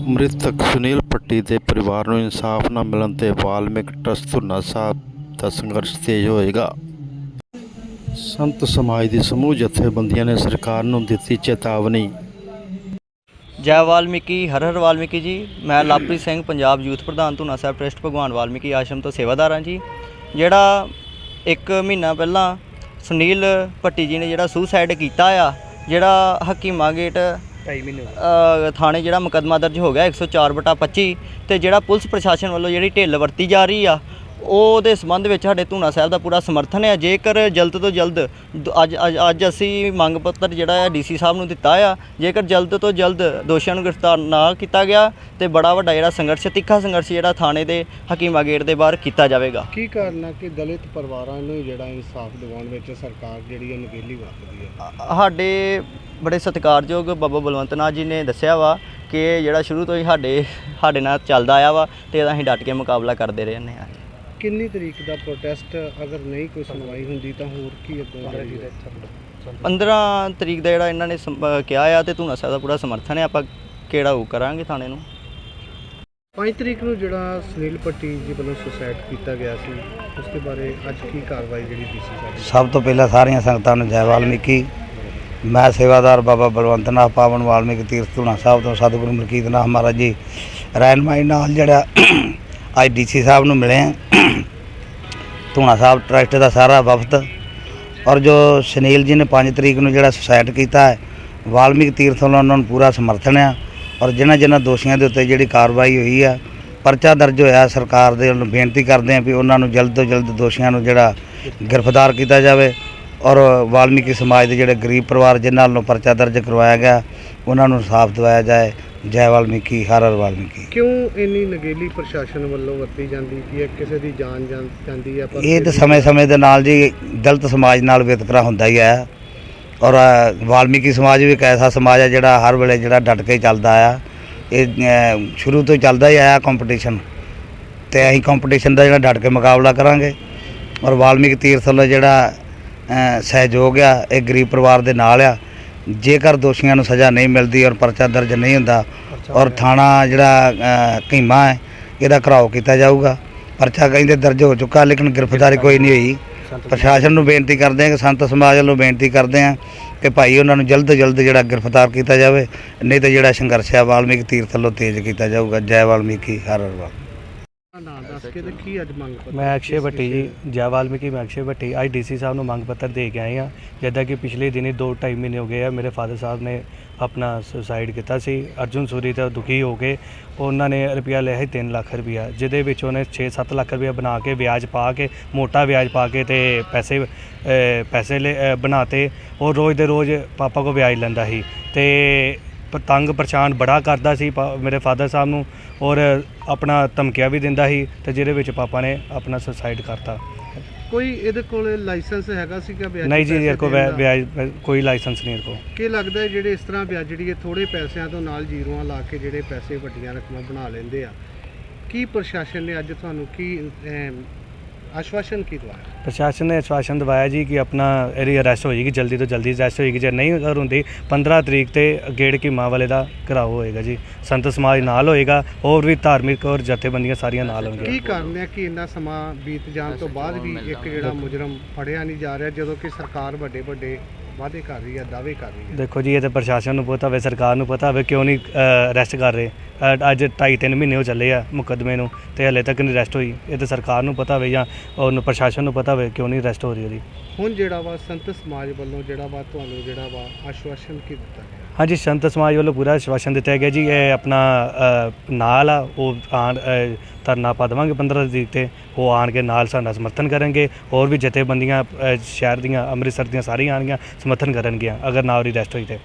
ਮ੍ਰਿਤਕ ਸੁਨੀਲ ਭੱਟੀ ਦੇ ਪਰਿਵਾਰ ਨੂੰ ਇਨਸਾਫ ਨਾ ਮਿਲਣ ਤੇ ਵਾਲਮੀਕ ਟਰਸਟ ਧੁਨਾ ਸਾਹਿਬ ਦਾ ਸੰਘਰਸ਼ ਤੇਜ਼ ਹੋਏਗਾ। ਸੰਤ ਸਮਾਜ ਦੀ ਸਮੂਹ ਜਥੇਬੰਦੀਆਂ ਨੇ ਸਰਕਾਰ ਨੂੰ ਦਿੱਤੀ ਚੇਤਾਵਨੀ। ਜੈ ਵਾਲਮੀਕੀ, ਹਰ ਹਰ ਵਾਲਮੀਕੀ ਜੀ। ਮੈਂ ਲਵਪ੍ਰੀਤ ਸਿੰਘ, ਪੰਜਾਬ ਯੂਥ ਪ੍ਰਧਾਨ ਧੂਨਾ ਸਾਹਿਬ ਟਰਸਟ ਭਗਵਾਨ ਵਾਲਮੀਕੀ ਆਸ਼ਰਮ ਤੋਂ ਸੇਵਾਦਾਰ ਹਾਂ ਜੀ। ਜਿਹੜਾ ਇੱਕ ਮਹੀਨਾ ਪਹਿਲਾਂ ਸੁਨੀਲ ਭੱਟੀ ਜੀ ਨੇ ਜਿਹੜਾ ਸੁਸਾਈਡ ਕੀਤਾ ਆ, ਜਿਹੜਾ ਹਕੀਮਾ ਗੇਟ 2.5 ਮਹੀਨੇ ਥਾਣੇ ਜਿਹੜਾ ਮੁਕੱਦਮਾ ਦਰਜ ਹੋ ਗਿਆ 104 ਬਟਾ 25 ਤੇ ਜਿਹੜਾ ਪੁਲਿਸ ਪ੍ਰਸ਼ਾਸਨ ਵੱਲੋਂ ਜਿਹੜੀ ਢਿੱਲ ਵਰਤੀ ਜਾ ਰਹੀ ਆ ਉਹਦੇ ਸੰਬੰਧ ਵਿੱਚ ਸਾਡੇ ਧੂਨਾ ਸਾਹਿਬ ਦਾ ਪੂਰਾ ਸਮਰਥਨ ਹੈ। ਜੇਕਰ ਜਲਦ ਤੋਂ ਜਲਦ ਦ- ਅੱਜ ਅੱਜ- ਅੱਜ ਅਸੀਂ ਮੰਗ ਪੱਤਰ ਜਿਹੜਾ ਹੈ ਡੀਸੀ ਸਾਹਿਬ ਨੂੰ ਦਿੱਤਾ ਆ ਜੇਕਰ ਜਲਦ ਤੋਂ ਜਲਦ ਦੋਸ਼ੀਆਂ ਨੂੰ ਗ੍ਰਿਫਤਾਰ ਨਾ ਕੀਤਾ ਗਿਆ ਤੇ ਬੜਾ ਵੱਡਾ ਜਿਹੜਾ ਸੰਘਰਸ਼ ਤਿੱਖਾ ਸੰਘਰਸ਼ ਜਿਹੜਾ ਥਾਣੇ ਦੇ ਹਕੀਮਾ ਗੇਟ ਦੇ ਬਾਹਰ ਕੀਤਾ ਜਾਵੇਗਾ। ਕੀ ਕਾਰਨ ਹੈ ਕਿ ਦਲਿਤ ਪਰਿਵਾਰਾਂ ਨੂੰ ਜਿਹੜਾ ਇਨਸਾਫ ਦਿਵਾਉਣ ਵਿੱਚ ਸਰਕਾਰ ਜਿਹੜੀ ਹੈ ਨਗੇਲੀ ਵਰਤਦੀ ਹੈ ਸਾਡੇ ਬੜੇ ਸਤਿਕਾਰਯੋਗ ਬਾਬਾ ਬਲਵੰਤ ਨਾਥ ਜੀ ਨੇ ਦੱਸਿਆ ਵਾ ਕਿ ਜਿਹੜਾ ਸ਼ੁਰੂ ਤੋਂ ਹੀ ਸਾਡੇ ਸਾਡੇ ਨਾਲ ਚੱਲਦਾ ਆਇਆ ਵਾ ਤੇ ਇਹਦਾ ਅਸੀਂ ਡਟ ਕੇ ਮੁਕਾਬਲਾ ਕਰਦੇ ਰਹੇ ਹਾਂ। ਕਿੰਨੀ ਤਰੀਕ ਦਾ ਪ੍ਰੋਟੈਸਟ ਅਗਰ ਨਹੀਂ ਕੋਈ ਸੁਣਵਾਈ ਹੁੰਦੀ ਤਾਂ ਹੋਰ ਕੀ ਅੱਗੋਂ ਹੈ 15 ਤਰੀਕ ਦਾ ਜਿਹੜਾ ਇਹਨਾਂ ਨੇ ਸਮ- ਕਿਹਾ ਆ ਤੇ ਧੂਨਾ ਸਾਹਿਬ ਦਾ ਪੂਰਾ ਸਮਰਥਨ ਹੈ ਆਪਾਂ ਕਿਹੜਾ ਉਹ ਕਰਾਂਗੇ ਥਾਣੇ ਨੂੰ? 5 ਤਰੀਕ ਨੂੰ ਜਿਹੜਾ ਸੁਨੀਲ ਪੱਟੀ ਜੀ ਵੱਲੋਂ ਸੁਸਾਇਡ ਕੀਤਾ ਗਿਆ ਸੀ ਉਸ ਦੇ ਬਾਰੇ ਅੱਜ ਕੀ ਕਾਰਵਾਈ ਜਿਹੜੀ ਡੀਸੀ ਸਾਹਿਬ ਸਭ ਤੋਂ ਪਹਿਲਾਂ ਸਾਰੀਆਂ ਸੰਗਤਾਂ ਨੂੰ ਜੈ ਵਾਲਮੀਕੀ ਮੈਂ ਸੇਵਾਦਾਰ ਬਾਬਾ ਬਲਵੰਤ ਨਾਥ ਪਾਵਨ ਵਾਲਮੀਕ ਤੀਰਥ ਧੂਣਾ ਸਾਹਿਬ ਤੋਂ ਸਤਿਗੁਰੂ ਮਲਕੀਤ ਨਾਥ ਮਹਾਰਾਜ ਜੀ ਰਹਿਨਮਾਈ ਨਾਲ ਜਿਹੜਾ ਅੱਜ ਡੀਸੀ ਸਾਹਿਬ ਨੂੰ ਮਿਲੇ ਹਾਂ। ਧੂਣਾ ਸਾਹਿਬ ਟਰਸਟ ਦਾ ਸਾਰਾ ਵਫਦ ਔਰ ਜੋ ਸੁਨੀਲ ਜੀ ਨੇ 5 ਤਰੀਕ ਨੂੰ ਜਿਹੜਾ ਸੁਸਾਇਟ ਕੀਤਾ ਹੈ, ਵਾਲਮੀਕ ਤੀਰਥ ਵੱਲੋਂ ਉਹਨਾਂ ਨੂੰ ਪੂਰਾ ਸਮਰਥਨ ਆ ਔਰ ਜਿਨ੍ਹਾਂ ਜਿਨ੍ਹਾਂ ਦੋਸ਼ੀਆਂ ਦੇ ਉੱਤੇ ਜਿਹੜੀ ਕਾਰਵਾਈ ਹੋਈ ਆ, ਪਰਚਾ ਦਰਜ ਹੋਇਆ ਸਰਕਾਰ ਦੇ ਨੂੰ ਬੇਨਤੀ ਕਰਦੇ ਆ ਵੀ ਉਹਨਾਂ ਨੂੰ ਜਲਦ ਤੋਂ ਜਲਦ ਦੋਸ਼ੀਆਂ ਨੂੰ ਜਿਹੜਾ ਗ੍ਰਿਫਤਾਰ ਕੀਤਾ ਜਾਵੇ। ਔਰ ਵਾਲਮੀਕੀ ਸਮਾਜ ਦੇ ਜਿਹੜੇ ਗਰੀਬ ਪਰਿਵਾਰ ਜਿਨ੍ਹਾਂ ਵੱਲੋਂ ਪਰਚਾ ਦਰਜ ਕਰਵਾਇਆ ਗਿਆ ਉਹਨਾਂ ਨੂੰ ਇਨਸਾਫ ਦਿਵਾਇਆ ਜਾਏ। ਜੈ ਵਾਲਮੀਕੀ ਹਰ ਹਰ ਵਾਲਮੀਕੀ। ਕਿਉਂ ਇੰਨੀ ਨਗੇਲੀ ਪ੍ਰਸ਼ਾਸਨ ਵੱਲੋਂ ਵਰਤੀ ਜਾਂਦੀ ਕਿ ਕਿਸੇ ਦੀ ਜਾਨ ਜਾਂ- ਜਾਂਦੀ ਹੈ ਪਰ ਇਹ ਤਾਂ ਸਮੇਂ-ਸਮੇਂ ਦੇ ਨਾਲ ਜੀ ਦਲਿਤ ਸਮਾਜ ਨਾਲ ਵਿਤਕਰਾ ਹੁੰਦਾ ਹੀ ਹੈ। ਔਰ ਅ, ਵਾਲਮੀਕੀ ਸਮਾਜ ਵੀ ਇੱਕ ਐਸਾ ਸਮਾਜ ਹੈ ਜਿਹੜਾ ਹਰ ਵੇਲੇ ਜਿਹੜਾ ਡਟ ਕੇ ਚੱਲਦਾ ਆ। ਇਹ ਅ, ਸ਼ੁਰੂ ਤੋਂ ਚੱਲਦਾ ਹੀ ਆਇਆ ਕੰਪੀਟੀਸ਼ਨ ਤੇ ਅਸੀਂ ਕੰਪੀਟੀਸ਼ਨ ਦਾ ਜਿਹੜਾ ਡਟ ਕੇ ਮੁਕਾਬਲਾ ਕਰਾਂਗੇ। ਔਰ ਵਾਲਮੀਕੀ ਤੀਰਥ ਵੱਲੋਂ ਜਿਹੜਾ ਸਹਿਯੋਗ ਆ ਇਹ ਗਰੀਬ ਪਰਿਵਾਰ ਦੇ ਨਾਲ ਆ। ਜੇਕਰ ਦੋਸ਼ੀਆਂ ਨੂੰ ਸਜ਼ਾ ਨਹੀਂ ਮਿਲਦੀ ਔਰ ਪਰਚਾ ਦਰਜ ਨਹੀਂ ਹੁੰਦਾ ਔਰ ਥਾਣਾ ਜਿਹੜਾ ਕੀਮਾ ਹੈ ਇਹਦਾ ਘਰਾਓ ਕੀਤਾ ਜਾਊਗਾ। ਪਰਚਾ ਕਹਿੰਦੇ ਦਰਜ ਹੋ ਚੁੱਕਾ ਲੇਕਿਨ ਗ੍ਰਿਫਤਾਰੀ ਕੋਈ ਨਹੀਂ ਹੋਈ। ਪ੍ਰਸ਼ਾਸਨ ਨੂੰ ਬੇਨਤੀ ਕਰਦੇ ਹਾਂ ਕਿ ਸੰਤ ਸਮਾਜ ਵੱਲੋਂ ਬੇਨਤੀ ਕਰਦੇ ਹਾਂ ਕਿ ਭਾਈ ਉਹਨਾਂ ਨੂੰ ਜਲਦ ਤੋਂ ਜਲਦ ਜਿਹੜਾ ਗ੍ਰਿਫਤਾਰ ਕੀਤਾ ਜਾਵੇ ਨਹੀਂ ਤਾਂ ਜਿਹੜਾ ਸੰਘਰਸ਼ ਹੈ ਵਾਲਮੀਕ ਤੀਰਥ ਵੱਲੋਂ ਤੇਜ਼ ਕੀਤਾ ਜਾਊਗਾ। ਜੈ ਵਾਲਮੀਕੀ ਹਰ ਹਰ ਵਾਲ ਨਾਮ ਦੱਸ ਕੇ ਤੇ ਕੀ ਅੱਜ ਮੰਗ ਪੱਤਰ ਮੈਂ ਅਕਸ਼ੇ ਭੱਟੀ ਜੀ ਜੈ ਵਾਲਮੀਕੀ ਮੈਂ ਅਕਸ਼ੇ ਭੱਟੀ। ਅੱਜ ਡੀਸੀ ਸਾਹਿਬ ਨੂੰ ਮੰਗ ਪੱਤਰ ਦੇ ਕੇ ਆਏ ਆ ਜਿੱਦਾਂ ਕਿ ਪਿਛਲੇ ਦਿਨੀ 2.5 ਮਹੀਨੇ ਹੋ ਗਏ ਆ ਮੇਰੇ ਫਾਦਰ ਸਾਹਿਬ ਨੇ ਆਪਣਾ ਸੁਸਾਈਡ ਕੀਤਾ ਸੀ। ਅਰਜੁਨ ਸੂਰੀ ਤੋਂ ਦੁਖੀ ਹੋ ਕੇ ਉਹਨਾਂ ਨੇ ਰੁਪਿਆ ਲਿਆ ਸੀ 3 ਲੱਖ ਰੁਪਿਆ ਜਿਹਦੇ ਵਿੱਚ ਉਹਨੇ 6-7 ਲੱਖ ਰੁਪਿਆ ਬਣਾ ਕੇ ਵਿਆਜ ਪਾ ਕੇ ਮੋਟਾ ਵਿਆਜ ਪਾ ਕੇ ਤੇ ਪੈਸੇ ਪੈਸੇ ਬਣਾਤੇ। ਉਹ ਰੋਜ਼ ਦੇ ਰੋਜ਼ ਪਾਪਾ ਕੋ ਵਿਆਜ ਲੈਂਦਾ ਸੀ ਤੇ ਤੰਗ ਪਰੇਸ਼ਾਨ ਬੜਾ ਕਰਦਾ ਸੀ ਮੇਰੇ ਫਾਦਰ ਸਾਹਿਬ ਨੂੰ। ਔਰ ਆਪਣਾ ਧਮਕੀਆਂ ਵੀ ਦਿੰਦਾ ਸੀ ਤੇ ਜਿਹਦੇ ਵਿੱਚ ਪਾਪਾ ਨੇ ਆਪਣਾ ਸੁਸਾਈਡ ਕਰਤਾ। ਕੋਈ ਇਹਦੇ ਕੋਲ ਲਾਇਸੈਂਸ ਹੈਗਾ ਸੀ ਕਿ ਵਿਆਜ ਨਹੀਂ ਜੀ ਇਹਦੇ ਕੋਲ? ਵਿਆਜ ਕੋਈ ਲਾਇਸੈਂਸ ਨਹੀਂ ਇਹਦੇ ਕੋਲ। ਕੀ ਲੱਗਦਾ ਹੈ ਜਿਹੜੇ ਇਸ ਤਰ੍ਹਾਂ ਵਿਆਜੜੀਏ ਥੋੜੇ ਪੈਸਿਆਂ ਤੋਂ ਨਾਲ ਜ਼ੀਰੋਆਂ ਲਾ ਕੇ ਜਿਹੜੇ ਪੈਸੇ ਵੱਡੀਆਂ ਰਕਮਾਂ ਬਣਾ ਲੈਂਦੇ ਆ? ਕੀ ਪ੍ਰਸ਼ਾਸਨ ਨੇ ਅੱਜ ਤੁਹਾਨੂੰ ਕੀ ਅਮ, ਆਸ਼ਵਾਸਨ ਕੀ ਦਵਾਇਆ? ਪ੍ਰਸ਼ਾਸਨ ਨੇ ਆਸ਼ਵਾਸਨ ਦਿਵਾਇਆ ਜੀ ਕਿ ਆਪਣਾ ਇਹਦੀ ਅਰੈਸਟ ਹੋ ਜਾਏਗੀ ਜਲਦੀ ਤੋਂ ਜਲਦੀ ਅਰੈਸਟ ਹੋਏਗੀ। ਜੇ ਨਹੀਂ ਅਗਰ ਹੁੰਦੀ 15 ਤਰੀਕ ਤੇ ਗੇੜ ਕੀ ਮਾਂ ਵਾਲੇ ਦਾ ਘਰਾਓ ਹੋਏਗਾ ਜੀ। ਸੰਤ ਸਮਾਜ ਨਾਲ ਹੋਏਗਾ ਹੋਰ ਵੀ ਧਾਰਮਿਕ ਔਰ ਜਥੇਬੰਦੀਆਂ ਸਾਰੀਆਂ ਨਾਲ ਕੀ ਹੋਣਗੀਆਂ। ਕਾਰਨ ਹੈ ਕਿ ਇੰਨਾ ਸਮਾਂ ਬੀਤ ਜਾਣ ਤੋਂ ਬਾਅਦ ਵੀ ਇੱਕ ਜਿਹੜਾ ਮੁਜਰਮ ਫੜਿਆ ਨਹੀਂ ਜਾ ਰਿਹਾ ਜਦੋਂ ਕਿ ਸਰਕਾਰ ਵੱਡੇ ਵੱਡੇ ਵਾਅਦੇ ਕਰ ਰਹੀ ਹੈ ਦਾਅਵੇ ਕਰ ਰਹੀ ਹੈ। ਦੇਖੋ ਜੀ ਇਹ ਤੇ ਪ੍ਰਸ਼ਾਸਨ ਨੂੰ ਪਤਾ ਹੋਵੇ ਸਰਕਾਰ ਨੂੰ ਪਤਾ ਹੋਵੇ ਕਿਉਂ ਨਹੀਂ ਅਰੈਸਟ ਕਰ ਰਹੇ। ਅ, ਅੱਜ 2.5 3 ਮਹੀਨੇ ਹੋ ਚੱਲੇ ਆ ਮੁਕੱਦਮੇ ਨੂੰ ਤੇ ਹਲੇ ਤੱਕ ਨਹੀਂ ਅਰੈਸਟ ਹੋਈ। ਇਹ ਤੇ ਸਰਕਾਰ ਨੂੰ ਪਤਾ ਹੋਵੇ ਜਾਂ ਉਹਨੂੰ ਪ੍ਰਸ਼ਾਸਨ ਨੂੰ ਪਤਾ ਹੋਵੇ ਕਿਉਂ ਨਹੀਂ ਅਰੈਸਟ ਹੋ ਰਹੀ ਉਹਦੀ। ਹੁਣ ਜਿਹੜਾ ਵਾ ਸੰਤ ਸਮਾਜ ਵੱਲੋਂ ਜਿਹੜਾ ਵਾ ਤੁਹਾਨੂੰ ਜਿਹੜਾ ਵਾ ਆਸ਼ਵਾਸਨ ਕੀ ਦਿੱਤਾ ਗਿਆ? ਹਾਂਜੀ ਸੰਤ ਸਮਾਜ ਵੱਲੋਂ ਪੂਰਾ ਆਸ਼ਵਾਸਨ ਦਿੱਤਾ ਗਿਆ ਜੀ। ਇਹ ਆਪਣਾ ਅ, ਨਾਲ ਆ ਉਹ ਆਣ ਅ, ਧਰਨਾ ਪਾ ਦੇਵਾਂਗੇ 15 ਤਰੀਕ ਤੇ। ਉਹ ਆਣ ਕੇ ਨਾਲ ਸਾਡਾ ਸਮਰਥਨ ਕਰਨਗੇ। ਹੋਰ ਵੀ ਜਥੇਬੰਦੀਆਂ ਅ, ਸ਼ਹਿਰ ਦੀਆਂ ਅੰਮ੍ਰਿਤਸਰ ਦੀਆਂ ਸਾਰੀਆਂ ਆਣਗੀਆਂ ਸਮਰਥਨ ਕਰਨਗੀਆਂ ਅਗਰ ਨਾ ਉਹਦੀ ਰੈਸਟ ਹੋਈ ਤੇ।